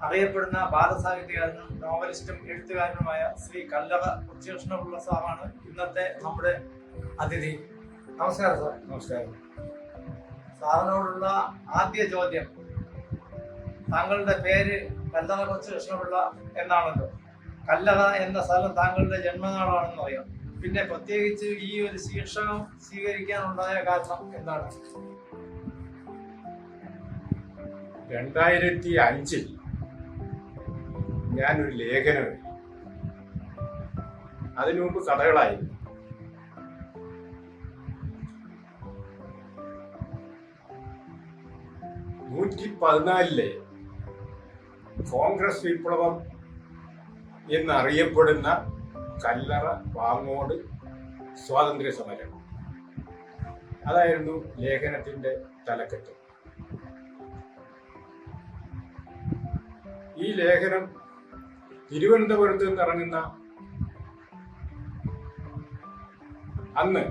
അറിയപ്പെടുന്ന ബാലസാഹിത്യകാരനും നോവലിസ്റ്റും എഴുത്തുകാരനുമായ ശ്രീ കല്ലറ ഉച്ചകൃഷ്ണപിള്ള സാറാണ് ഇന്നത്തെ നമ്മുടെ അതിഥി. നമസ്കാരം സാർ നമസ്കാരം. സാറിനോടുള്ള ആദ്യ ചോദ്യം താങ്കളുടെ പേര് കല്ലറ കൊച്ചുകൃഷ്ണപിള്ള എന്നാണല്ലോ. കല്ലറ എന്ന സ്ഥലം താങ്കളുടെ ജന്മനാടാണെന്ന് അറിയാം പിന്നെ പ്രത്യേകിച്ച് ഈ ഒരു ശീർഷകം സ്വീകരിക്കാനുണ്ടായ കാരണം എന്താണ്? രണ്ടായിരത്തി അഞ്ചിൽ ഞാനൊരു ലേഖനം അതിനു മുമ്പ് കഥകളായിരുന്നു നൂറ്റി പതിനാലിലെ കോൺഗ്രസ് വിപ്ലവം എന്നറിയപ്പെടുന്ന കല്ലറ വാങ്ങോട് സ്വാതന്ത്ര്യ സമരം. അതായിരുന്നു ലേഖനത്തിന്റെ തലക്കെട്ട്. ഈ ലേഖനം തിരുവനന്തപുരത്ത് നിന്ന് ഇറങ്ങുന്ന അന്ന്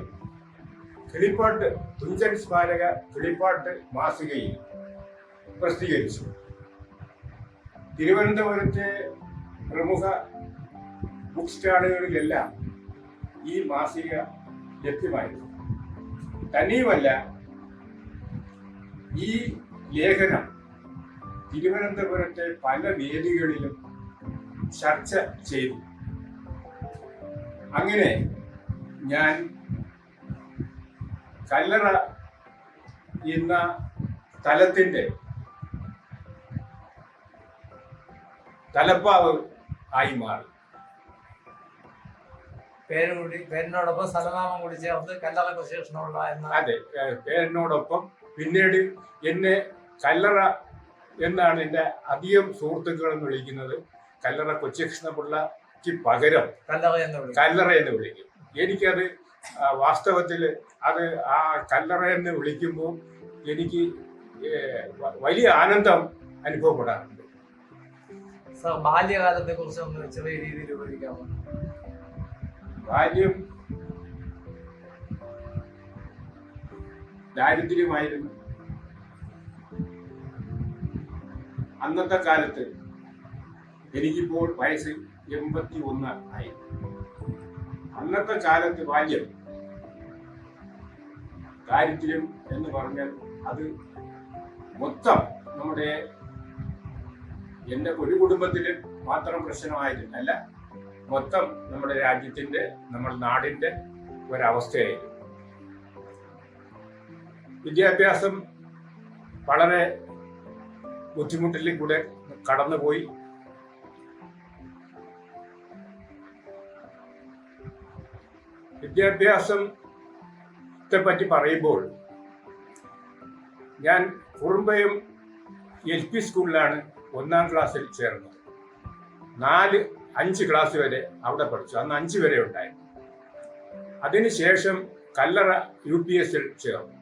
കിളിപ്പാട്ട് തുഞ്ചൻ സ്മാരക കിളിപ്പാട്ട് മാസികയിൽ പ്രസിദ്ധീകരിച്ചു. തിരുവനന്തപുരത്തെ പ്രമുഖ ബുക്ക് സ്റ്റാളുകളിലെല്ലാം ഈ മാസിക ലഭ്യമായിരുന്നു. തനിയുമല്ല ഈ ലേഖനം തിരുവനന്തപുരത്തെ പല വേദികളിലും ചർച്ച ചെയ്തു. അങ്ങനെ ഞാൻ കല്ലറ എന്ന സ്ഥലത്തിന്റെ തലപ്പാവ് ആയി മാറി. പേര് കൂടി പേരിനോടൊപ്പം സ്ഥലനാമം കൂടി ചേർത്ത് കല്ലറ കൊച്ചുകൃഷ്ണപിള്ള എന്ന അതെ പേരിനോടൊപ്പം പിന്നീട് എന്നെ കല്ലറ എന്നാണ് എന്റെ അധികം സുഹൃത്തുക്കൾ എന്ന് വിളിക്കുന്നത്. കല്ലറ കൊച്ചികൃഷ്ണപിള്ളക്ക് പകരം കല്ലറ എന്ന് വിളിക്കും. എനിക്കത് വാസ്തവത്തിൽ അത് ആ കല്ലറ എന്ന് വിളിക്കുമ്പോൾ എനിക്ക് വലിയ ആനന്ദം അനുഭവപ്പെടാറുണ്ട്. ബാല്യകാലത്തെ കുറിച്ച് ഒന്ന് ചെറിയ രീതിയിൽ വിവരിക്കാമോ? ബാല്യം ദാരിദ്ര്യമായിരുന്നു. അന്നത്തെ കാലത്ത് എനിക്കിപ്പോൾ വയസ്സ് എൺപത്തി ഒന്ന് ആയി. അന്നത്തെ കാലത്ത് ബാല്യം. ദാരിദ്ര്യം എന്ന് പറഞ്ഞാൽ അത് മൊത്തം നമ്മുടെ എന്റെ ഒരു കുടുംബത്തിൽ മാത്രം പ്രശ്നമായിരുന്നല്ല മൊത്തം നമ്മുടെ രാജ്യത്തിന്റെ നമ്മുടെ നാടിന്റെ ഒരവസ്ഥയായിരുന്നു. വിദ്യാഭ്യാസം വളരെ ബുദ്ധിമുട്ടിൽ കൂടെ കടന്നുപോയി. വിദ്യാഭ്യാസത്തെ പറ്റി പറയുമ്പോൾ ഞാൻ കുറുമ്പയും എൽ പി സ്കൂളിലാണ് ഒന്നാം ക്ലാസ്സിൽ ചേർന്നത്. നാല് അഞ്ച് ക്ലാസ് വരെ അവിടെ പഠിച്ചു. അന്ന് അഞ്ച് വരെ ഉണ്ടായിരുന്നു. അതിനുശേഷം കല്ലറ യു പി എസിൽ ചേർന്നു.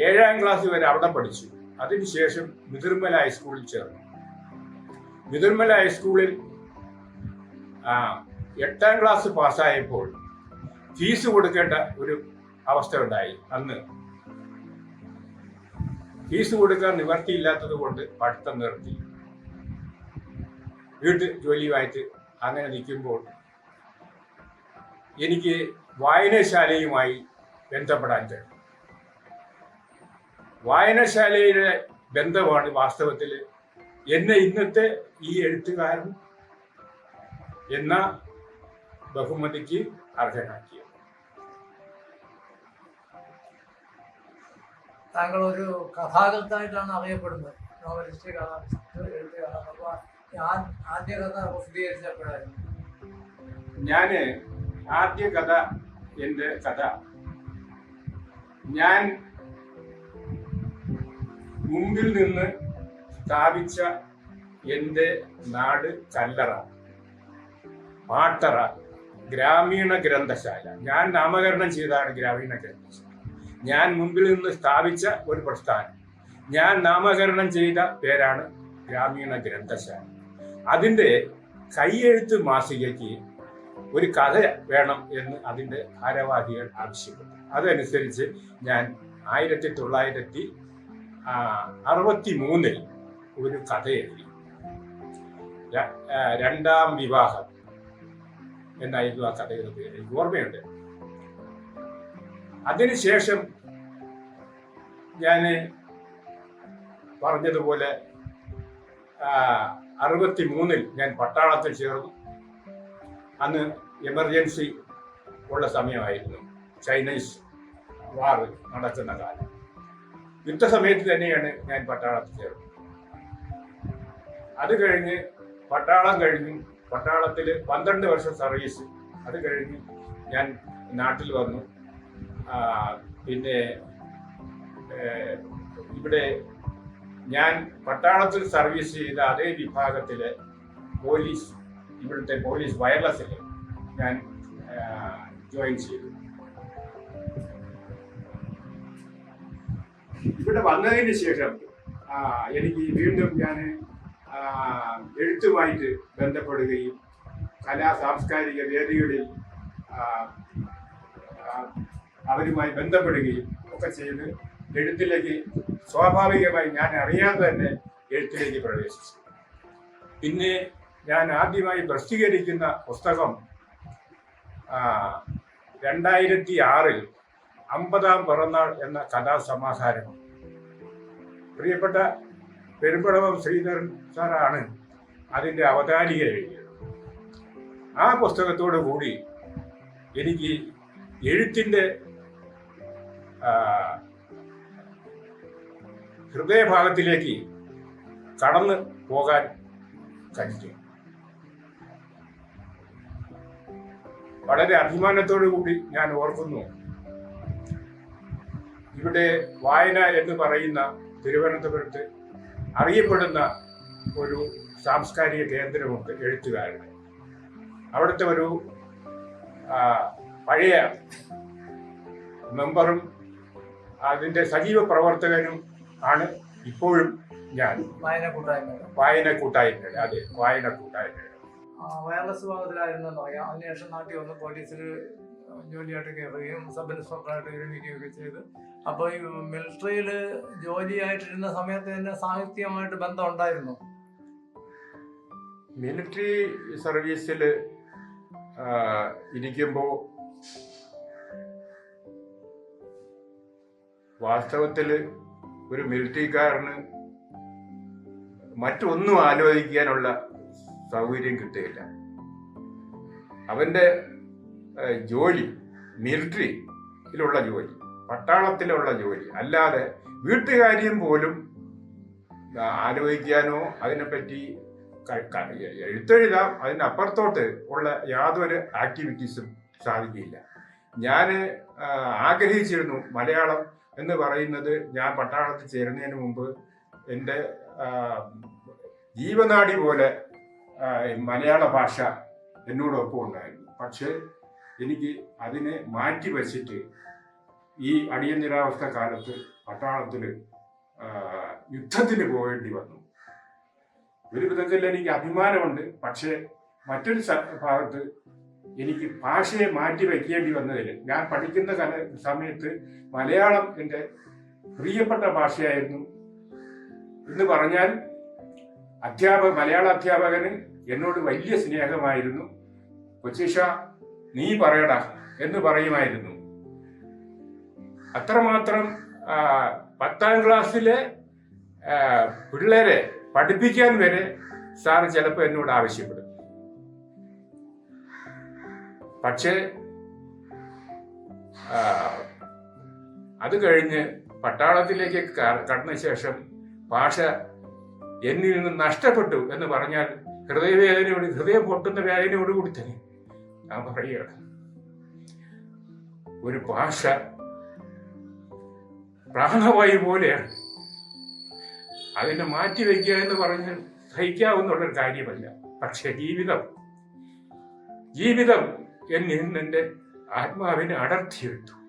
ഏഴാം ക്ലാസ് വരെ അവിടെ പഠിച്ചു. അതിനുശേഷം മിതിർമല ഹൈസ്കൂളിൽ ചേർന്നു. മിതിർമല ഹൈസ്കൂളിൽ എട്ടാം ക്ലാസ് പാസ്സായപ്പോൾ ഫീസ് കൊടുക്കേണ്ട ഒരു അവസ്ഥ ഉണ്ടായി അന്ന്. ഫീസ് കൊടുക്കാൻ നിവർത്തിയില്ലാത്തത് കൊണ്ട് പഠിത്തം നിർത്തി. വീട്ടു ജോലിയുമായിട്ട് അങ്ങനെ നിൽക്കുമ്പോൾ എനിക്ക് വായനശാലയുമായി ബന്ധപ്പെടാൻ കഴിയും. വായനശാലയിലെ ബന്ധമാണ് വാസ്തവത്തിൽ എന്നെ ഇന്നത്തെ ഈ എഴുത്തുകാരൻ എന്ന ബഹുമതിക്ക് അർഹനാക്കിയത് താങ്കൾ ഒരു കഥാകൃത്തായിട്ടാണ് അറിയപ്പെടുന്നത്. നോവലിസ്റ്റ് കഥാകൃത്ത് എഴുത്തുകാരൻ അപ്പൊ ഞാൻ ആദ്യ കഥ പ്രസിദ്ധീകരിച്ചപ്പോഴായിരുന്നു ഞാൻ ആദ്യ കഥ എന്റെ കഥ. ഞാൻ മുമ്പിൽ നിന്ന് സ്ഥാപിച്ച എന്റെ നാട് കല്ലറ മാട്ടറ. ഗ്രാമീണ ഗ്രന്ഥശാല. ഞാൻ നാമകരണം ചെയ്തതാണ് ഗ്രാമീണ ഗ്രന്ഥശാല. ഞാൻ മുമ്പിൽ നിന്ന് സ്ഥാപിച്ച ഒരു പ്രസ്ഥാനം. ഞാൻ നാമകരണം ചെയ്ത പേരാണ് ഗ്രാമീണ ഗ്രന്ഥശാല. അതിന്റെ കൈയെഴുത്ത് മാസികയ്ക്ക് ഒരു കഥ വേണം എന്ന് അതിന്റെ ഭാരവാഹികൾ ആവശ്യപ്പെട്ടു. അതനുസരിച്ച് ഞാൻ ആയിരത്തി തൊള്ളായിരത്തി അറുപത്തി മൂന്നിൽ ഒരു കഥ എഴുതി രണ്ടാം വിവാഹം. എന്നായിരുന്നു ആ കഥയുടെ പേര്. എനിക്ക് ഓർമ്മയുണ്ട്. അതിനുശേഷം ഞാൻ പറഞ്ഞതുപോലെ അറുപത്തി മൂന്നിൽ ഞാൻ പട്ടാളത്തിൽ ചേർന്നു. അന്ന് എമർജൻസി ഉള്ള സമയമായിരുന്നു. ചൈനീസ് വാർ നടക്കുന്ന കാലം. യുദ്ധസമയത്ത് തന്നെയാണ് ഞാൻ പട്ടാളത്തിൽ ചേർന്നത്. അത് കഴിഞ്ഞ് പട്ടാളം കഴിഞ്ഞു പട്ടാളത്തിൽ പന്ത്രണ്ട് വർഷം സർവീസ് അത് കഴിഞ്ഞ് ഞാൻ നാട്ടിൽ വന്നു. പിന്നെ ഇവിടെ ഞാൻ പട്ടാളത്തിൽ സർവീസ് ചെയ്ത അതേ വിഭാഗത്തിലെ പോലീസ് ഇവിടുത്തെ പോലീസ് വയർലെസ്സിൽ ഞാൻ ജോയിൻ ചെയ്തു. ഇവിടെ വന്നതിന് ശേഷം എനിക്ക് വീണ്ടും ഞാൻ എഴുത്തുമായിട്ട് ബന്ധപ്പെടുകയും കലാ സാംസ്കാരിക വേദികളിൽ അവരുമായി ബന്ധപ്പെടുകയും ഒക്കെ ചെയ്ത് എഴുത്തിലേക്ക് സ്വാഭാവികമായി ഞാൻ അറിയാതെ തന്നെ എഴുത്തിലേക്ക് പ്രവേശിച്ചു. പിന്നെ ഞാൻ ആദ്യമായി പ്രസിദ്ധീകരിക്കുന്ന പുസ്തകം രണ്ടായിരത്തി ആറിൽ അമ്പതാം പിറന്നാൾ എന്ന കഥാസമാഹാരം പ്രിയപ്പെട്ട പെരുമ്പടവം ശ്രീധരൻ സാറാണ് അതിന്റെ അവതാരിക എഴുതിയത്. ആ പുസ്തകത്തോടു കൂടി എനിക്ക് എഴുത്തിന്റെ ഹൃദയഭാഗത്തിലേക്ക് കടന്നു പോകാൻ കഴിഞ്ഞു. വളരെ അഭിമാനത്തോടു കൂടി ഞാൻ ഓർക്കുന്നു. ഇവിടെ വായന എന്ന് പറയുന്ന തിരുവനന്തപുരത്ത് അറിയപ്പെടുന്ന ഒരു സാംസ്കാരിക കേന്ദ്രമുണ്ട് എഴുത്തുകാരുടെ. അവിടുത്തെ ഒരു പഴയ മെമ്പറും അതിന്റെ സജീവ പ്രവർത്തകനും ആണ് ഇപ്പോഴും ഞാൻ. വായന കൂട്ടായ്മ വായന കൂട്ടായ്മയുടെ അതെ വായന കൂട്ടായ്മയുടെ വയർലെസ് ഭാഗത്തിലായിരുന്നു അതിനുശേഷം നാട്ടിൽ വന്ന് പോലീസിൽ ജോലിയായിട്ട് കയറുകയും സബ് ഇൻസ്പെക്ടറായിട്ട് വിരമിക്കുകയൊക്കെ ചെയ്ത്. അപ്പോൾ ഈ മിലിറ്ററിയിൽ ജോലിയായിട്ടിരുന്ന സമയത്ത് തന്നെ സാഹിത്യമായിട്ട് ബന്ധം ഉണ്ടായിരുന്നു മിലിറ്ററി സർവീസിൽ ഇരിക്കുമ്പോൾ വാസ്തവത്തിൽ ഒരു മിലിറ്ററിക്കാരന് മറ്റൊന്നും ആലോചിക്കാനുള്ള സൗകര്യം കിട്ടുകയില്ല അവന്റെ ജോലി മിലിറ്ററിയിലുള്ള ജോലി പട്ടാളത്തിലുള്ള ജോലി അല്ലാതെ വീട്ടുകാര്യം പോലും ആലോചിക്കാനോ അതിനെപ്പറ്റി എഴുത്തെഴുതാം അതിനപ്പുറത്തോട്ട് ഉള്ള യാതൊരു ആക്ടിവിറ്റീസും സാധിക്കില്ല. ഞാൻ ആഗ്രഹിച്ചിരുന്നു മലയാളം എന്ന് പറയുന്നത് ഞാൻ പട്ടാളത്തിൽ ചേരുന്നതിന് മുമ്പ് എന്റെ ജീവനാടി പോലെ മലയാള ഭാഷ എന്നോടൊപ്പം ഉണ്ടായിരുന്നു പക്ഷേ എനിക്ക് അതിനെ മാറ്റി വച്ചിട്ട് ഈ അടിയന്തരാവസ്ഥ കാലത്ത് പട്ടാളത്തിൽ യുദ്ധത്തിന് പോകേണ്ടി വന്നു. ഒരു വിധത്തിൽ എനിക്ക് അഭിമാനമുണ്ട്. പക്ഷേ മറ്റൊരു ഭാഗത്ത് എനിക്ക് ഭാഷയെ മാറ്റി വയ്ക്കേണ്ടി വന്നതിൽ ഞാൻ പഠിക്കുന്ന കല സമയത്ത് മലയാളം എന്റെ പ്രിയപ്പെട്ട ഭാഷയായിരുന്നു. എന്ന് പറഞ്ഞാൽ അധ്യാപക മലയാള അധ്യാപകന് എന്നോട് വലിയ സ്നേഹമായിരുന്നു. കൊച്ചിഷ നീ പറയടാ എന്ന് പറയുമായിരുന്നു. അത്രമാത്രം പത്താം ക്ലാസ്സിലെ പിള്ളേരെ പഠിപ്പിക്കാൻ വരെ സാർ ചിലപ്പോൾ എന്നോട് ആവശ്യപ്പെടും. പക്ഷേ അത് കഴിഞ്ഞ് പട്ടാളത്തിലേക്ക് കടന്ന ശേഷം ഭാഷ എന്നിൽ നിന്ന് നഷ്ടപ്പെട്ടു എന്ന് പറഞ്ഞാൽ ഹൃദയവേദനയോട് ഹൃദയം പൊട്ടുന്ന വേദനയോട് കൂടി തന്നെ. ഞാൻ പറയുക. ഒരു ഭാഷ പ്രാണവായു പോലെയാണ്. അതിനെ മാറ്റി വയ്ക്കുക എന്ന് പറഞ്ഞ് സഹിക്കാവുന്നുള്ളൊരു കാര്യമല്ല. പക്ഷെ ജീവിതം ജീവിതം എന്നിൽ നിന്ന് ആത്മാവിനെ അടർത്തിയെടുത്തു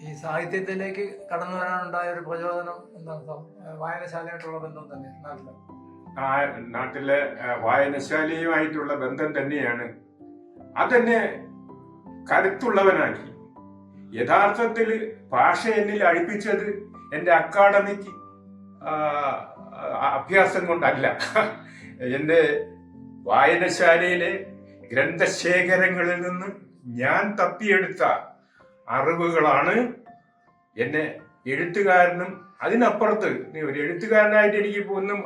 ഈ സാഹിത്യത്തിലേക്ക് കടന്നു വരാനുണ്ടായ ഒരു പ്രചോദനം എന്താണ് വായനശാലയായിട്ടുള്ള ബന്ധം തന്നെ നാട്ടിൽ. നാട്ടിലെ വായനശാലയുമായിട്ടുള്ള ബന്ധം തന്നെയാണ്. അതെന്നെ കരുത്തുള്ളവനാക്കി. യഥാർത്ഥത്തിൽ ഭാഷ എന്നിൽ അടുപ്പിച്ചത് എന്റെ അക്കാഡമിക് അഭ്യാസം കൊണ്ടല്ല. എന്റെ വായനശാലയിലെ ഗ്രന്ഥശേഖരങ്ങളിൽ നിന്ന് ഞാൻ തപ്പിയെടുത്ത അറിവുകളാണ് എന്നെ എഴുത്തുകാരനും അതിനപ്പുറത്ത് ഒരു എഴുത്തുകാരനായിട്ട് എനിക്ക് ഒന്നും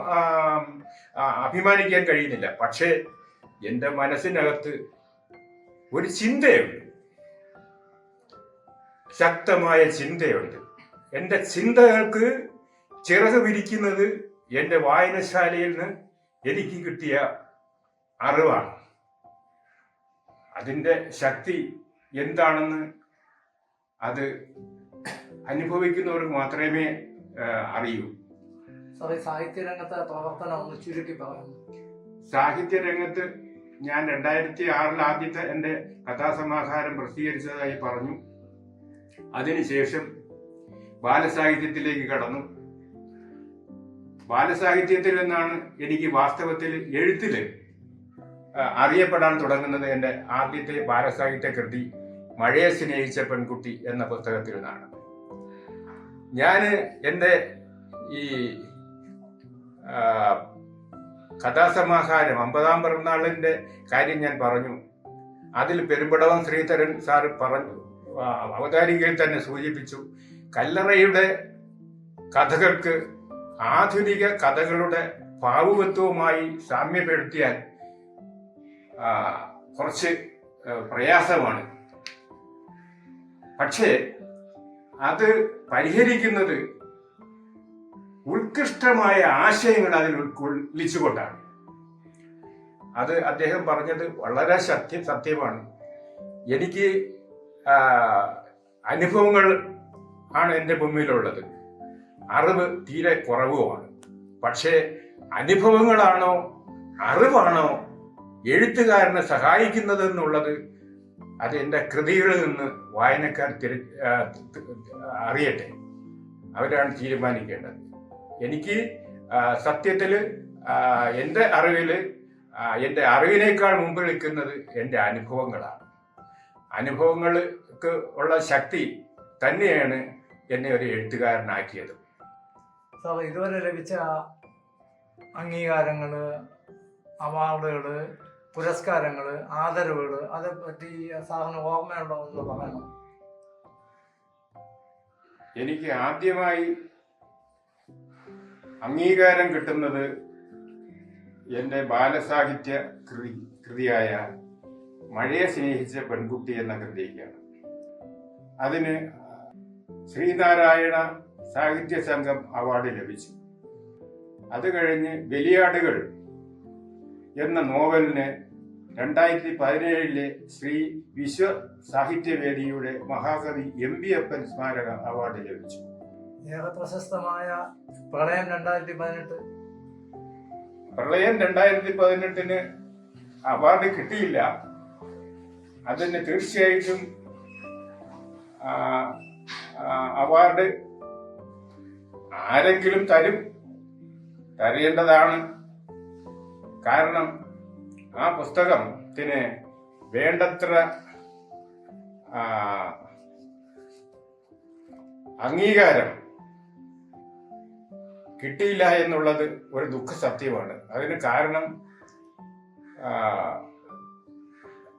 അഭിമാനിക്കാൻ കഴിയുന്നില്ല. പക്ഷേ എന്റെ മനസ്സിനകത്ത് ഒരു ചിന്തയുണ്ട്. ശക്തമായ ചിന്തയുണ്ട്. എന്റെ ചിന്തകൾക്ക് ചിറക് വിരിക്കുന്നത് എന്റെ വായനശാലയിൽ നിന്ന് എനിക്ക് കിട്ടിയ അറിവാണ്. അതിന്റെ ശക്തി എന്താണെന്ന് അത് അനുഭവിക്കുന്നവർക്ക് മാത്രമേ അറിയൂ. സാഹിത്യ രംഗത്തെ പ്രവർത്തനം ഒന്ന് ചുരുക്കി പറയുന്നു. സാഹിത്യ രംഗത്ത് ഞാൻ രണ്ടായിരത്തി ആറിൽ ആദ്യത്തെ എന്റെ കഥാസമാഹാരം പ്രസിദ്ധീകരിച്ചതായി പറഞ്ഞു. അതിനുശേഷം ബാലസാഹിത്യത്തിലേക്ക് കടന്നു. ബാലസാഹിത്യത്തിൽ നിന്നാണ് എനിക്ക് വാസ്തവത്തിൽ എഴുത്തിൽ അറിയപ്പെടാൻ തുടങ്ങുന്നത് എന്റെ ആദ്യത്തെ ബാലസാഹിത്യ കൃതി. മഴയെ സ്നേഹിച്ച പെൺകുട്ടി എന്ന പുസ്തകത്തിൽ നിന്നാണ് ഞാൻ എന്റെ ഈ കഥാസമാഹാരം അമ്പതാം പിറന്നാളിന്റെ കാര്യം ഞാൻ പറഞ്ഞു. അതിൽ പെരുമ്പടവം ശ്രീധരൻ സാർ പറഞ്ഞു അവതാരികയിൽ തന്നെ സൂചിപ്പിച്ചു കല്ലറയുടെ കഥകൾക്ക് ആധുനിക കഥകളുടെ ഭാവുകത്വവുമായി സാമ്യപ്പെടുത്തിയാൽ കുറച്ച് പ്രയാസമാണ്. പക്ഷേ അത് പരിഹരിക്കുന്നത് ഉത്കൃഷ്ടമായ ആശയങ്ങൾ അതിൽ ഉൾക്കൊള്ളിച്ചുകൊണ്ടാണ്. അത് അദ്ദേഹം പറഞ്ഞത് വളരെ സത്യം സത്യമാണ്. എനിക്ക് അനുഭവങ്ങൾ ആണ് എന്റെ മുമ്പിലുള്ളത്. അറിവ് തീരെ കുറവുമാണ്. പക്ഷേ അനുഭവങ്ങളാണോ അറിവാണോ എഴുത്തുകാരനെ സഹായിക്കുന്നത് എന്നുള്ളത് അത് കൃതികളിൽ നിന്ന് വായനക്കാർ തിരി അറിയട്ടെ. അവരാണ് തീരുമാനിക്കേണ്ടത്. എനിക്ക് സത്യത്തിൽ എന്റെ അറിവിൽ ആ, എന്റെ അറിവിനേക്കാൾ മുമ്പ് നിൽക്കുന്നത് എന്റെ അനുഭവങ്ങളാണ്. അനുഭവങ്ങൾക്ക് ഉള്ള ശക്തി തന്നെയാണ് എന്നെ ഒരു എഴുത്തുകാരനാക്കിയത്. ഇതുവരെ ലഭിച്ച അംഗീകാരങ്ങൾ അവാർഡുകൾ പുരസ്കാരങ്ങൾ അതെ അതേപ്പറ്റി സാറിന് ഓർമ്മയുണ്ടോ എന്ന് പറയണം. എനിക്ക് ആദ്യമായി അംഗീകാരം കിട്ടുന്നത് എന്റെ ബാലസാഹിത്യ കൃതി കൃതിയായ മഴയെ സ്നേഹിച്ച പെൺകുട്ടി എന്ന കൃതിക്കാണ്. അതിന് ശ്രീനാരായണ സാഹിത്യ സംഘം അവാർഡ് ലഭിച്ചു. അത് കഴിഞ്ഞ് ബലിയാടുകൾ എന്ന നോവലിന് രണ്ടായിരത്തി പതിനേഴിലെ ശ്രീ വിശ്വ സാഹിത്യവേദിയുടെ മഹാകവി എം ബി അപ്പൻ സ്മാരക അവാർഡ് ലഭിച്ചു. ഏറെ പ്രശസ്തമായ പ്രളയം രണ്ടായിരത്തി പതിനെട്ട് പ്രളയം രണ്ടായിരത്തി പതിനെട്ടിന് അവാർഡ് കിട്ടിയില്ല. അതിന് തീർച്ചയായിട്ടും അവാർഡ് ആരെങ്കിലും തരും തരേണ്ടതാണ്. കാരണം ആ പുസ്തകത്തിന് വേണ്ടത്ര അംഗീകാരം കിട്ടിയില്ല എന്നുള്ളത് ഒരു ദുഃഖ സത്യമാണ്. അതിന് കാരണം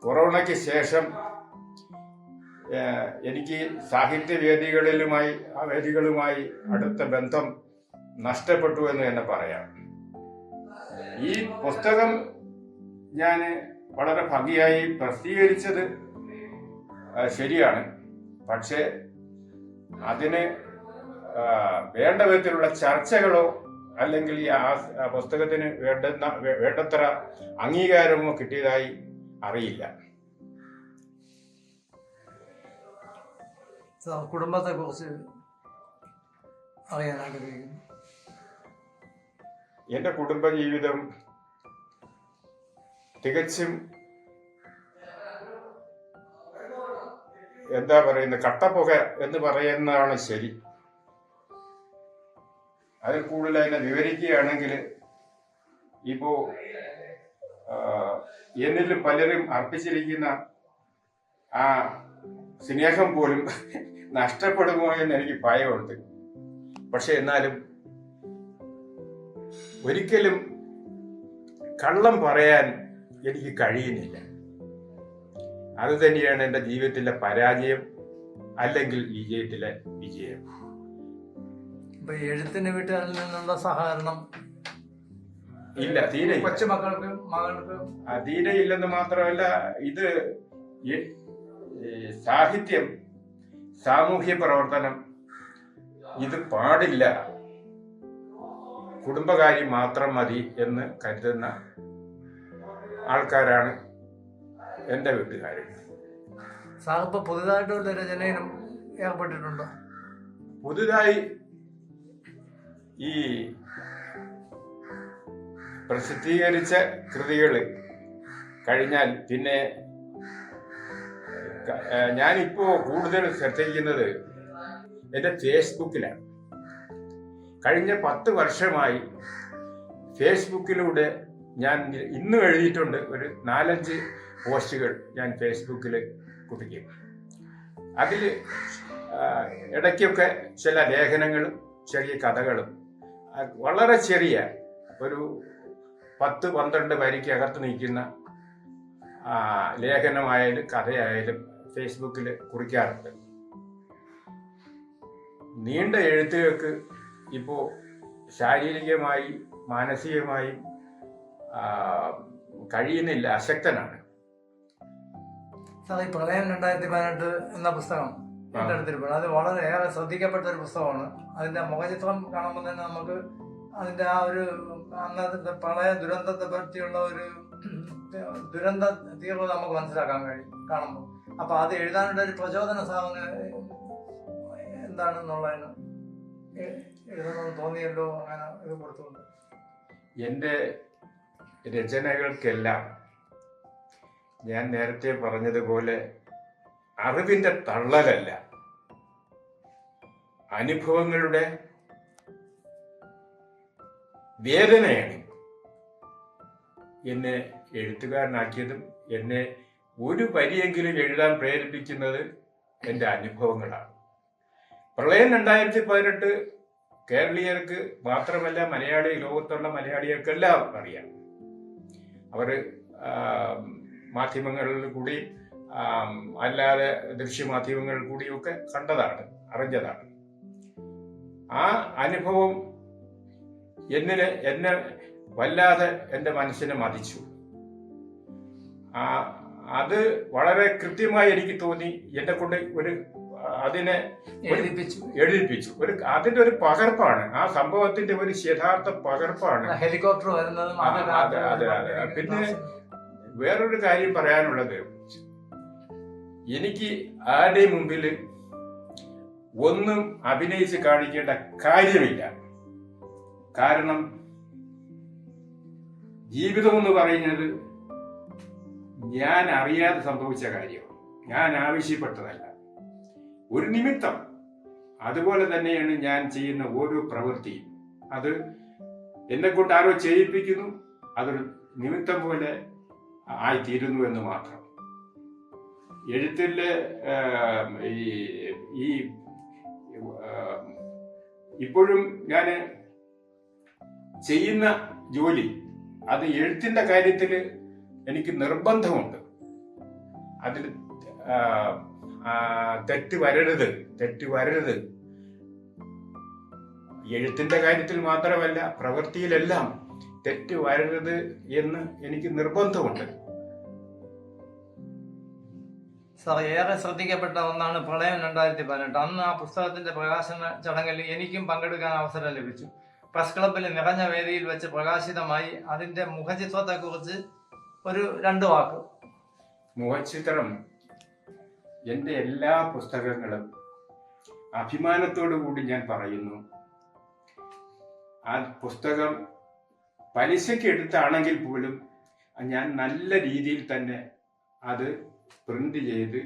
കൊറോണയ്ക്ക് ശേഷം എനിക്ക് സാഹിത്യ വേദികളിലുമായി ആ വേദികളുമായി അടുത്ത ബന്ധം നഷ്ടപ്പെട്ടു എന്ന് തന്നെ പറയാം. ഈ പുസ്തകം ഞാൻ വളരെ ഭംഗിയായി പ്രസിദ്ധീകരിച്ചത് ശരിയാണ്. പക്ഷേ അതിന് വേണ്ട വിധത്തിലുള്ള ചർച്ചകളോ അല്ലെങ്കിൽ ഈ ആ- പുസ്തകത്തിന് വേണ്ടുന്ന വേണ്ടത്ര അംഗീകാരമോ കിട്ടിയതായി അറിയില്ല. കുടുംബത്തെ കുറിച്ച് ആഗ്രഹിക്കുന്നു എന്റെ കുടുംബജീവിതം തികച്ചും എന്താ പറയുന്നത് കട്ടപ്പുക എന്ന് പറയുന്നതാണ് ശരി. അതിൽ കൂടുതൽ അതിനെ വിവരിക്കുകയാണെങ്കിൽ ഇപ്പോ എന്നിൽ പലരും അർപ്പിച്ചിരിക്കുന്ന ആ സ്നേഹം പോലും നഷ്ടപ്പെടുമോ എന്ന് എനിക്ക് ഭയമുണ്ട്. പക്ഷെ എന്നാലും ഒരിക്കലും കള്ളം പറയാൻ എനിക്ക് കഴിയുന്നില്ല. അത് തന്നെയാണ് എന്റെ ജീവിതത്തിലെ പരാജയം അല്ലെങ്കിൽ വിജയത്തിലെ വിജയം. ഇപ്പൊ ഈ എഴുത്തിന് വീട്ടുകാരിൽ നിന്നുള്ള സഹകരണം ഇല്ല തീരെ. കൊച്ചുമക്കൾക്ക് മകൾക്ക്. തീരെ ഇല്ലെന്ന് മാത്രമല്ല ഇത് സാഹിത്യം സാമൂഹ്യ പ്രവർത്തനം ഇത് പാടില്ല. കുടുംബകാര്യം മാത്രം മതി എന്ന് കരുതുന്ന ആൾക്കാരാണ് എന്റെ വീട്ടുകാർ സാറിപ്പോൾ പുതുതായിട്ടുള്ള രചനയിലും ഏർപ്പെട്ടിട്ടുണ്ടോ? പുതുതായി ഈ പ്രസിദ്ധീകരിച്ച കൃതികൾ കഴിഞ്ഞാൽ പിന്നെ ഞാനിപ്പോൾ ഞാനിപ്പോ കൂടുതൽ ശ്രദ്ധിക്കുന്നത് എന്റെ ഫേസ്ബുക്കിലാണ്. കഴിഞ്ഞ പത്ത് വർഷമായി ഫേസ്ബുക്കിലൂടെ ഞാൻ ഇന്നും എഴുതിയിട്ടുണ്ട് ഒരു നാലഞ്ച് പോസ്റ്റുകൾ ഞാൻ ഫേസ്ബുക്കിൽ കുറിക്കും അതിൽ ഇടയ്ക്കൊക്കെ ചില ലേഖനങ്ങളും ചെറിയ കഥകളും വളരെ ചെറിയ ഒരു പത്ത് പന്ത്രണ്ട് വരിക്ക് അകത്ത് നിൽക്കുന്ന ലേഖനമായാലും കഥയായാലും ഫേസ്ബുക്കിൽ കുറിക്കാറുണ്ട്. നീണ്ട എഴുത്തുകൾക്ക് ഇപ്പോൾ ശാരീരികമായി മാനസികമായി കഴിയുന്നില്ല അശക്തനാണ്. സാർ ഈ പ്രളയം രണ്ടായിരത്തി പതിനെട്ട് എന്ന പുസ്തകം എന്റെ അത് വളരെയേറെ ശ്രദ്ധിക്കപ്പെട്ട ഒരു പുസ്തകമാണ്. അതിന്റെ മുഖചിത്രം കാണുമ്പോൾ തന്നെ നമുക്ക് അതിന്റെ ആ ഒരു അന്നത്തെ പ്രളയ ദുരന്തത്തെ പറ്റിയുള്ള ഒരു ദുരന്ത തീവ്രത നമുക്ക് മനസ്സിലാക്കാൻ കഴിയും കാണുമ്പോൾ അപ്പൊ അത് എഴുതാനുള്ള ഒരു പ്രചോദന സാധന എന്താണെന്നുള്ളതിന് എഴുതണമെന്ന് തോന്നിയല്ലോ അങ്ങനെ ഇത് കൊടുത്തുകൊണ്ട് എന്റെ രചനകൾക്കെല്ലാം ഞാൻ നേരത്തെ പറഞ്ഞതുപോലെ അറിവിന്റെ തള്ളലല്ല. അനുഭവങ്ങളുടെ വേദനയാണ് എന്നെ എഴുത്തുകാരനാക്കിയതും എന്നെ ഒരു വരിയെങ്കിലും എഴുതാൻ പ്രേരിപ്പിക്കുന്നത് എന്റെ അനുഭവങ്ങളാണ്. പ്രളയം രണ്ടായിരത്തി പതിനെട്ട് കേരളീയർക്ക് മാത്രമല്ല മലയാളി ലോകത്തുള്ള മലയാളികൾക്ക് എല്ലാവർക്കും അറിയാം. അവർ മാധ്യമങ്ങളിൽ കൂടി അല്ലാതെ ദൃശ്യമാധ്യമങ്ങളിൽ കൂടിയൊക്കെ കണ്ടതാണ് അറിഞ്ഞതാണ്. ആ അനുഭവം എന്നിനെ എന്നെ വല്ലാതെ എന്റെ മനസ്സിനെ മതിച്ചു. ആ അത് വളരെ കൃത്യമായി എനിക്ക് തോന്നി. എന്നെ കൊണ്ട് ഒരു അതിനെ എഴുതിപ്പിച്ചു. എഴുതിപ്പിച്ചു. ഒരു അതിന്റെ ഒരു പകർപ്പാണ്. ആ സംഭവത്തിന്റെ ഒരു യഥാർത്ഥ പകർപ്പാണ്. ഹെലികോപ്റ്റർ വരുന്നതും അതെ, അതെ, അതെ. പിന്നെ വേറൊരു കാര്യം പറയാനുള്ളത്. എനിക്ക് ആരുടെയും മുമ്പിൽ ഒന്നും അഭിനയിച്ച് കാണിക്കേണ്ട കാര്യമില്ല. കാരണം ജീവിതം എന്ന് പറയുന്നത് ഞാൻ അറിയാതെ സംഭവിച്ച കാര്യമാണ്. ഞാൻ ആവശ്യപ്പെട്ടതല്ല. ഒരു നിമിത്തം. അതുപോലെ തന്നെയാണ് ഞാൻ ചെയ്യുന്ന ഓരോ പ്രവൃത്തിയും. അത് എന്നെ കൊണ്ട് ആരോ ചെയ്യിപ്പിക്കുന്നു അതൊരു നിമിത്തം പോലെ ആയിത്തീരുന്നു എന്ന് മാത്രം. എഴുത്തിലെ ഈ ഈ ഇപ്പോഴും ഞാൻ ചെയ്യുന്ന ജോലി അത് എഴുത്തിന്റെ കാര്യത്തിൽ എനിക്ക് നിർബന്ധമുണ്ട്. അതിൽ തെറ്റ് വരരുത് തെറ്റ് വരരുത്. എഴുത്തിന്റെ കാര്യത്തിൽ മാത്രമല്ല പ്രവൃത്തിയിലെല്ലാം തെറ്റ് വരരുത് എന്ന് എനിക്ക് നിർബന്ധമുണ്ട്. സാർ ഏറെ ശ്രദ്ധിക്കപ്പെട്ട ഒന്നാണ് പ്രളയം രണ്ടായിരത്തി പതിനെട്ട് അന്ന് ആ പുസ്തകത്തിന്റെ പ്രകാശന ചടങ്ങിൽ എനിക്കും പങ്കെടുക്കാൻ അവസരം ലഭിച്ചു. പ്രസ് ക്ലബിൽ നിറഞ്ഞ വേദിയിൽ വെച്ച് പ്രകാശിതമായി അതിന്റെ മുഖചിത്രത്തെക്കുറിച്ച് ഒരു രണ്ട് വാക്ക്. മുഖചിത്രം എന്റെ എല്ലാ പുസ്തകങ്ങളും അഭിമാനത്തോടു കൂടി ഞാൻ പറയുന്നു. ആ പുസ്തകം പലിശയ്ക്ക് എടുത്താണെങ്കിൽ പോലും ഞാൻ നല്ല രീതിയിൽ തന്നെ അത് പ്രിന്റ് ചെയ്ത്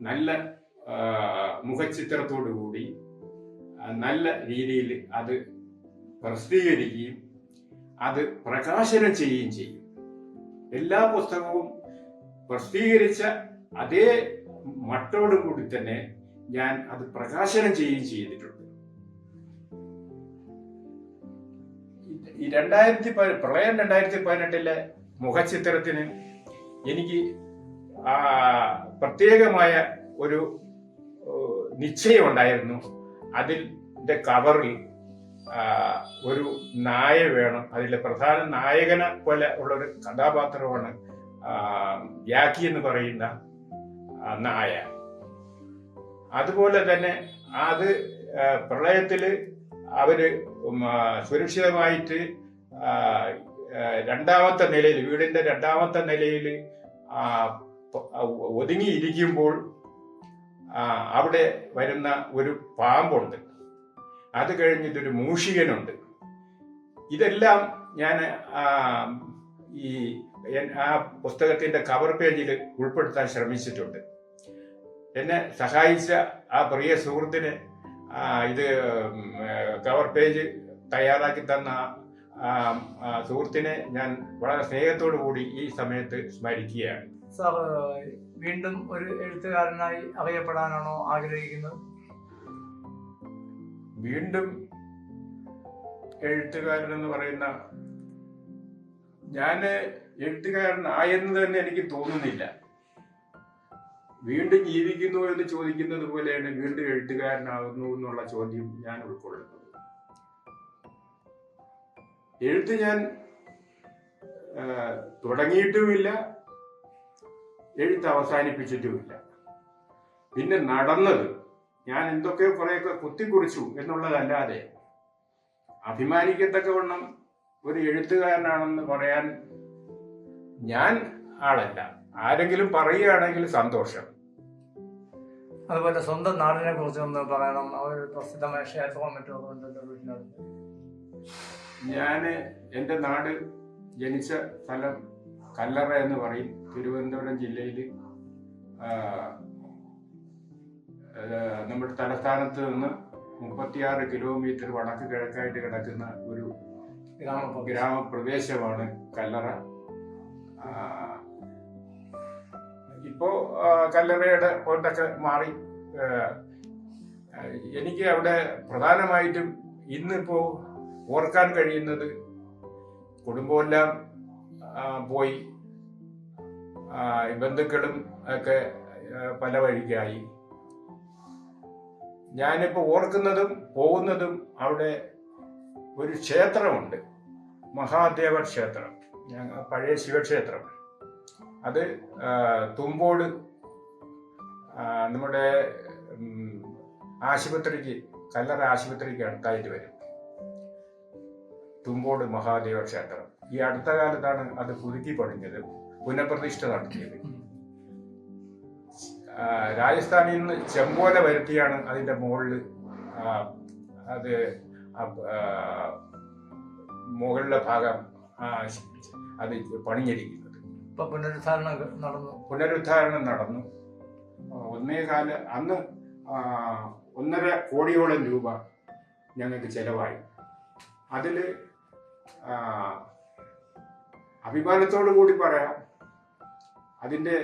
നല്ല മുഖചിത്രത്തോടു കൂടി നല്ല രീതിയിൽ അത് പ്രസിദ്ധീകരിക്കുകയും അത് പ്രകാശനം ചെയ്യുകയും ചെയ്യും. എല്ലാ പുസ്തകവും പ്രസിദ്ധീകരിച്ച അതേ മട്ടോടുകൂടി തന്നെ ഞാൻ അത് പ്രകാശനം ചെയ്യുകയും ചെയ്തിട്ടുണ്ട്. ഈ രണ്ടായിരത്തി പ്രളയം രണ്ടായിരത്തി പതിനെട്ടിലെ മുഖചിത്രത്തിന് എനിക്ക് ആ പ്രത്യേകമായ ഒരു നിശ്ചയം ഉണ്ടായിരുന്നു അതിന്റെ കവറിൽ ഒരു നായ വേണം. അതിലെ പ്രധാന നായകനെ പോലെ ഉള്ള ഒരു കഥാപാത്രമാണ് യാക്കി എന്ന് പറയുന്ന നായ. അതുപോലെ തന്നെ അത് പ്രളയത്തിൽ അവർ സുരക്ഷിതമായിട്ട് രണ്ടാമത്തെ നിലയിൽ വീടിന്റെ രണ്ടാമത്തെ നിലയിൽ ഒതുങ്ങിയിരിക്കുമ്പോൾ അവിടെ വരുന്ന ഒരു പാമ്പുണ്ട്. അത് കഴിഞ്ഞിട്ടൊരു മൂഷികനുണ്ട്. ഇതെല്ലാം ഞാൻ ഈ ആ പുസ്തകത്തിന്റെ കവർ പേജിൽ ഉൾപ്പെടുത്താൻ ശ്രമിച്ചിട്ടുണ്ട്. എന്നെ സഹായിച്ച ആ പ്രിയ സുഹൃത്തിന് ഇത് കവർ പേജ് തയ്യാറാക്കി തന്ന സുഹൃത്തിനെ ഞാൻ വളരെ സ്നേഹത്തോടു കൂടി ഈ സമയത്ത് സ്മരിക്കുകയാണ്. സാർ വീണ്ടും ഒരു എഴുത്തുകാരനായി അറിയപ്പെടാനാണോ ആഗ്രഹിക്കുന്നത്? വീണ്ടും എഴുത്തുകാരൻ എന്ന് പറയുന്ന ഞാൻ എഴുത്തുകാരനായെന്ന് തന്നെ എനിക്ക് തോന്നുന്നില്ല. വീണ്ടും ജീവിക്കുന്നു എന്ന് ചോദിക്കുന്നത് പോലെയാണ് വീണ്ടും എഴുത്തുകാരനാകുന്നു എന്നുള്ള ചോദ്യം ഞാൻ ഉൾക്കൊള്ളുന്നത്. എഴുത്ത് ഞാൻ തുടങ്ങിയിട്ടുമില്ല എഴുത്ത് അവസാനിപ്പിച്ചിട്ടുമില്ല. പിന്നെ നടന്നത് ഞാൻ എന്തൊക്കെ കുറെയൊക്കെ കുത്തിക്കുറിച്ചു എന്നുള്ളതല്ലാതെ അഭിമാനിക്കത്തക്കവണ്ണം ഒരു എഴുത്തുകാരനാണെന്ന് പറയാൻ ഞാൻ ആളല്ല. ആരെങ്കിലും പറയുകയാണെങ്കിൽ സന്തോഷം. അതുപോലെ സ്വന്തം നാടിനെ കുറിച്ച് ഒന്ന് പറയണം. അവർ പ്രസിദ്ധമായ ക്ഷേത്രവും മറ്റും വീട്ടിനടുത്ത് ഞാൻ എന്റെ നാട് ജനിച്ച സ്ഥലം കല്ലറ എന്ന് പറയും. തിരുവനന്തപുരം ജില്ലയിൽ നമ്മുടെ തലസ്ഥാനത്ത് നിന്ന് മുപ്പത്തിയാറ് കിലോമീറ്റർ വടക്ക് കിഴക്കായിട്ട് കിടക്കുന്ന ഒരു ഗ്രാമപ്രദേശം. ഗ്രാമപ്രദേശമാണ് കല്ലറ. ഇപ്പോ കല്ലറയുടെ പോയിന്റൊക്കെ മാറി. എനിക്ക് അവിടെ പ്രധാനമായിട്ടും ഇന്നിപ്പോ ഓർക്കാൻ കഴിയുന്നത് കുടുംബമെല്ലാം പോയി. ബന്ധുക്കളും ഒക്കെ പല വഴിക്കായി. ഞാനിപ്പോ ഓർക്കുന്നതും പോകുന്നതും അവിടെ ഒരു ക്ഷേത്രമുണ്ട്. മഹാദേവ ക്ഷേത്രം. പഴയ ശിവക്ഷേത്രം. അത് തുമ്പോട് നമ്മുടെ ആശുപത്രിക്ക് കല്ലറ ആശുപത്രിക്ക് അടുത്തായിട്ട് വരും. തുമ്പോട് മഹാദേവ ക്ഷേത്രം. ഈ അടുത്ത കാലത്താണ് അത് പുതുക്കി പണിഞ്ഞത് പുനഃപ്രതിഷ്ഠ നടത്തിയത്. രാജസ്ഥാനിൽ നിന്ന് ചെമ്പോല വരുത്തിയാണ് അതിന്റെ മുകളിൽ അത് മുകളിലെ ഭാഗം അത് പണിഞ്ഞിരിക്കുന്നത്. ഇപ്പൊ പുനരുദ്ധാരണ നടന്നു. പുനരുദ്ധാരണം നടന്നു. ഒന്നേ കാല അന്ന് ഒന്നര കോടിയോളം രൂപ ഞങ്ങൾക്ക് ചെലവായി. അതിൽ അഭിമാനത്തോടു കൂടി പറയാം. അതിന്റെ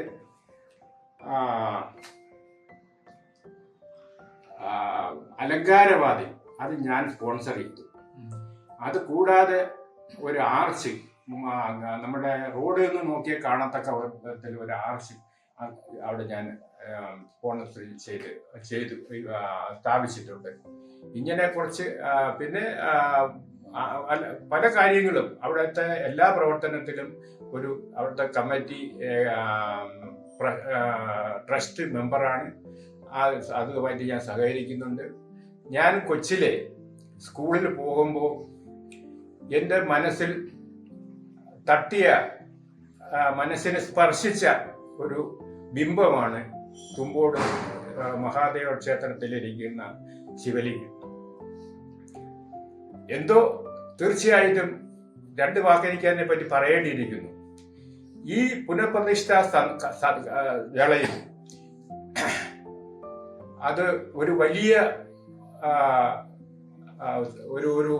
അലങ്കാരവാദി അത് ഞാൻ സ്പോൺസർ ചെയ്തു. അത് കൂടാതെ ഒരു ആർച്ച് നമ്മുടെ റോഡിൽ നിന്ന് നോക്കിയാൽ കാണത്തക്ക വിധത്തിൽ ഒരു ആർച്ച് അവിടെ ഞാൻ സ്പോൺസർ ചെയ്ത് ചെയ്തു സ്ഥാപിച്ചിട്ടുണ്ട്. ഇങ്ങനെ കുറച്ച് പിന്നെ പല കാര്യങ്ങളും അവിടുത്തെ എല്ലാ പ്രവർത്തനത്തിലും ഒരു അവിടുത്തെ കമ്മിറ്റി ട്രസ്റ്റ് മെമ്പറാണ്. അതുമായിട്ട് ഞാൻ സഹകരിക്കുന്നുണ്ട്. ഞാൻ കൊച്ചിലെ സ്കൂളിൽ പോകുമ്പോൾ എന്റെ മനസ്സിൽ തട്ടിയ മനസ്സിനെ സ്പർശിച്ച ഒരു ബിംബമാണ് തുമ്പോട് മഹാദേവ ക്ഷേത്രത്തിലിരിക്കുന്ന ശിവലിംഗം എന്തോ തീർച്ചയായിട്ടും രണ്ട് വാക്കെനിക്ക് അതിനെ പറ്റി പറയേണ്ടിയിരിക്കുന്നു. ഈ പുനഃപ്രതിഷ്ഠ വേളയിൽ അത് ഒരു വലിയ ഒരു ഒരു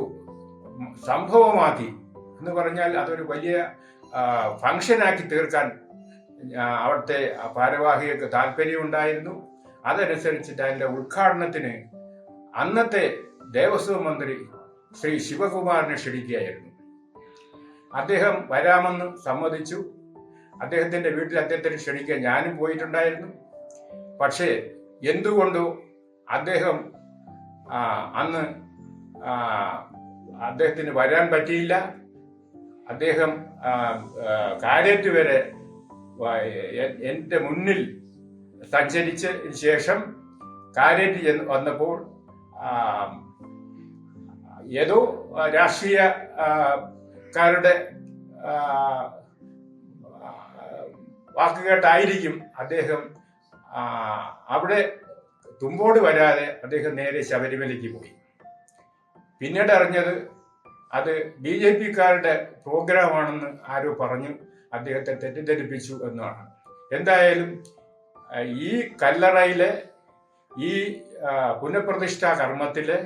സംഭവമാക്കി എന്ന് പറഞ്ഞാൽ അതൊരു വലിയ ഫങ്ഷനാക്കി തീർക്കാൻ അവിടുത്തെ ഭാരവാഹികൾക്ക് താല്പര്യമുണ്ടായിരുന്നു. അതനുസരിച്ചിട്ട് അതിന്റെ ഉദ്ഘാടനത്തിന് അന്നത്തെ ദേവസ്വം മന്ത്രി ശ്രീ ശിവകുമാറിനെ ക്ഷണിക്കുകയായിരുന്നു. അദ്ദേഹം വരാമെന്ന് സമ്മതിച്ചു. അദ്ദേഹത്തിന്റെ വീട്ടിൽ അദ്ദേഹത്തിന് ക്ഷണിക്കാൻ ഞാനും പോയിട്ടുണ്ടായിരുന്നു. പക്ഷേ എന്തുകൊണ്ടോ അദ്ദേഹം അന്ന് അദ്ദേഹത്തിന് വരാൻ പറ്റിയില്ല. അദ്ദേഹം ആ, വരെ എന്റെ മുന്നിൽ സഞ്ചരിച്ചതിന് ശേഷം കാര്യറ്റ് വന്നപ്പോൾ ഏതോ രാഷ്ട്രീയക്കാരുടെ വാക്കുകേട്ടായിരിക്കും അദ്ദേഹം അവിടെ തുമ്പോട് വരാതെ അദ്ദേഹം നേരെ ശബരിമലയ്ക്ക് പോയി. പിന്നീട് അറിഞ്ഞത് അത് ബി ജെ പിക്കാരുടെ പ്രോഗ്രാമാണെന്ന് ആരോ പറഞ്ഞു. അദ്ദേഹത്തെ തെറ്റിദ്ധരിപ്പിച്ചു എന്നാണ്. എന്തായാലും ഈ കല്ലറയിലെ ഈ പുനഃപ്രതിഷ്ഠാ കർമ്മത്തിലെ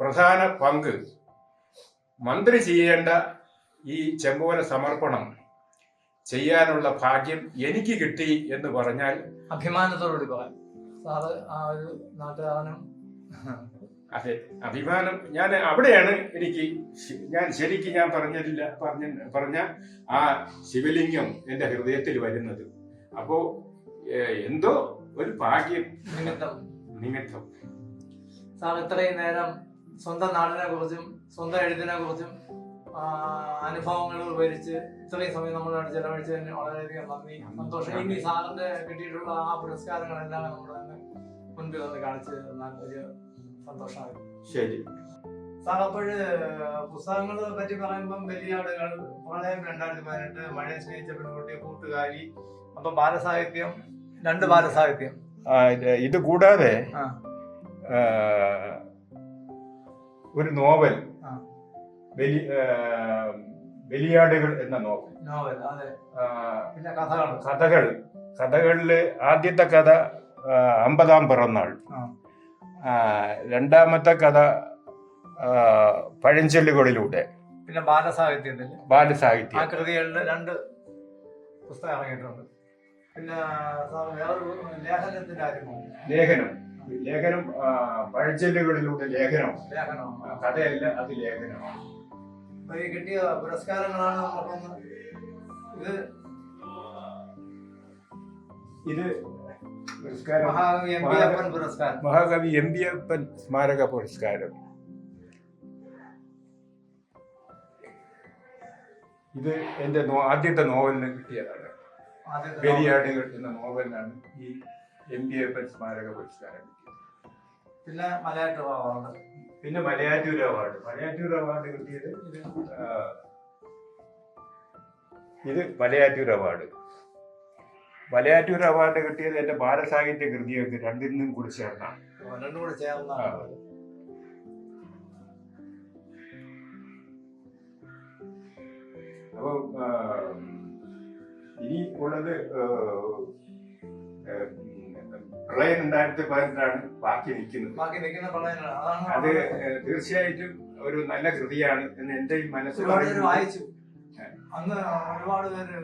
പ്രധാന പങ്ക് മന്ത്രി ചെയ്യേണ്ട ഈ ചെമ്പോല സമർപ്പണം ചെയ്യാനുള്ള ഭാഗ്യം എനിക്ക് കിട്ടി എന്ന് പറഞ്ഞാൽ അഭിമാനത്തോടുകൂടി പറയാം. സാറ് ആ ഒരു നാട്ടുകാരനും അതെ അഭിമാനം. ഞാൻ അവിടെയാണ് എനിക്ക് ഞാൻ ശരിക്ക് ഞാൻ പറഞ്ഞില്ല പറഞ്ഞ പറഞ്ഞ ആ ശിവലിംഗം എന്റെ ഹൃദയത്തിൽ വരുന്നത്. അപ്പോ എന്തോ ഒരു ഭാഗ്യം. നിമിത്തം. നിമിത്തം. സാർ ഇത്രയും നേരം സ്വന്തം നാടിനെ കുറിച്ചും സ്വന്തം എഴുത്തിനെ കുറിച്ചും അനുഭവങ്ങൾ വിവരിച്ച് ഇത്രയും സമയം നമ്മളായിട്ട് ചെലവഴിച്ചതിന് വളരെയധികം നന്ദി സന്തോഷം. ഇനി സാറിന്റെ കിട്ടിയിട്ടുള്ള ആ പുരസ്കാരങ്ങളെല്ലാം നമ്മൾ ഒന്ന് മുൻപിൽ വന്ന് കാണിച്ചു തന്നാൽ ഒരു സന്തോഷമായി. ശരി. സാർ അപ്പോഴ് പുസ്തകങ്ങളെ പറ്റി പറയുമ്പം വലിയ ആളുകൾ പ്രളയം രണ്ടായിരത്തി പതിനെട്ട് മഴയെ സ്നേഹിച്ച പെൺകുട്ടി കൂട്ടുകാരി അപ്പൊ ബാലസാഹിത്യം രണ്ട് ബാലസാഹിത്യം. ഇത് കൂടാതെ ഒരു നോവൽ വെലിയാടുകൾ എന്ന നോവൽ. നോവൽ അതെ. പിന്നെ കഥകൾ. കഥകൾ. കഥകളിൽ ആദ്യത്തെ കഥ അമ്പതാം പിറന്നാൾ. രണ്ടാമത്തെ കഥ പഴഞ്ചൊല്ലുകളിലൂടെ. പിന്നെ ബാലസാഹിത്യത്തിൽ. ബാലസാഹിത്യം. ആ കൃതികളിൽ രണ്ട് പുസ്തകം ഇറങ്ങിയിട്ടുണ്ട്. പിന്നെ വേറൊരു ലേഖനത്തിന്റെ ലേഖനം. ലേഖനം പഴഞ്ചൊല്ലുകളിലൂടെ ലേഖനം ലേഖനമാണ്. കഥയല്ല അത് ലേഖനമാണ്. അപ്പൊ ഈ കിട്ടിയ പുരസ്കാരങ്ങളാണ് നമുക്കൊന്ന് ഇത് ഇത് പുരസ്കാരം. മഹാകവി എം ബി അപ്പൻ സ്മാരക പുരസ്കാരം. ഇത് എന്റെ ആദ്യത്തെ നോവലിന് കിട്ടിയതാണ്. ആദ്യത്തെ കിട്ടുന്ന എന്ന നോവലിനാണ് ഈ എം ബി അപ്പൻ സ്മാരക പുരസ്കാരം പിന്നെ മലയാറ്റ അവാർഡ്. പിന്നെ മലയാറ്റൂർ അവാർഡ്. മലയാറ്റൂർ അവാർഡ് കിട്ടിയത് ഇത് മലയാറ്റൂർ അവാർഡ്. മലയാറ്റൂർ അവാർഡ് കിട്ടിയത് എന്റെ ബാലസാഹിത്യ കൃതിയൊക്കെ രണ്ടിനും കൂടി ചേർന്നാണ് രണ്ടും കൂടെ ചേർന്ന. ആ. അപ്പം ആ, ഇനി ഉള്ളത് പ്രളയം രണ്ടായിരത്തി പതിനെട്ടാണ് ബാക്കി നിൽക്കുന്നത്. ബാക്കി നിൽക്കുന്ന പ്രളയങ്ങളാണ് അത് തീർച്ചയായിട്ടും ഒരു നല്ല കൃതിയാണ് എന്ന് എന്റെ മനസ്സിൽ. വായിച്ചു. അന്ന് ഒരുപാട് പേര്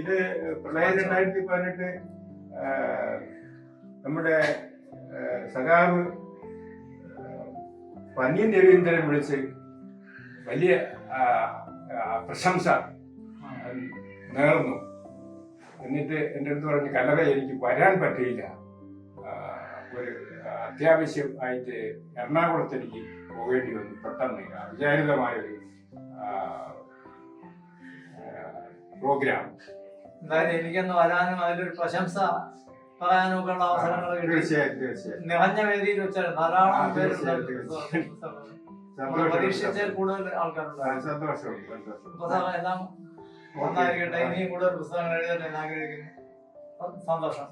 ഇത് പ്രളയം രണ്ടായിരത്തി പതിനെട്ട് നമ്മുടെ സഖാവ് ആ, പന്ന്യൻ രവീന്ദ്രൻ വിളിച്ച് വലിയ പ്രശംസ നേർന്നു. എന്നിട്ട് എന്റെ അടുത്ത് പറഞ്ഞ് കലറ എനിക്ക് വരാൻ പറ്റിയില്ല. ഒരു അത്യാവശ്യം ആയിട്ട് എറണാകുളത്തേക്ക് പോകേണ്ടി വന്നു പെട്ടെന്ന്. അവിചാരിതമായൊരു പ്രോഗ്രാം. എന്തായാലും എനിക്കൊന്ന് വരാനും അതിലൊരു പ്രശംസ പറയാനൊക്കെ ഉള്ള അവസരങ്ങൾ നിറഞ്ഞ വേദിയിൽ വെച്ചാൽ ധാരാളം തീർച്ചയായും, പ്രതീക്ഷിച്ച. കൂടുതൽ ആൾക്കാരുണ്ടായിരുന്നു. എല്ലാം ഒന്നായിരിക്കട്ടെ. ഇനിയും കൂടുതൽ പുസ്തകങ്ങൾ എഴുതട്ടെ എന്ന് ആഗ്രഹിക്കുന്നു. സന്തോഷം.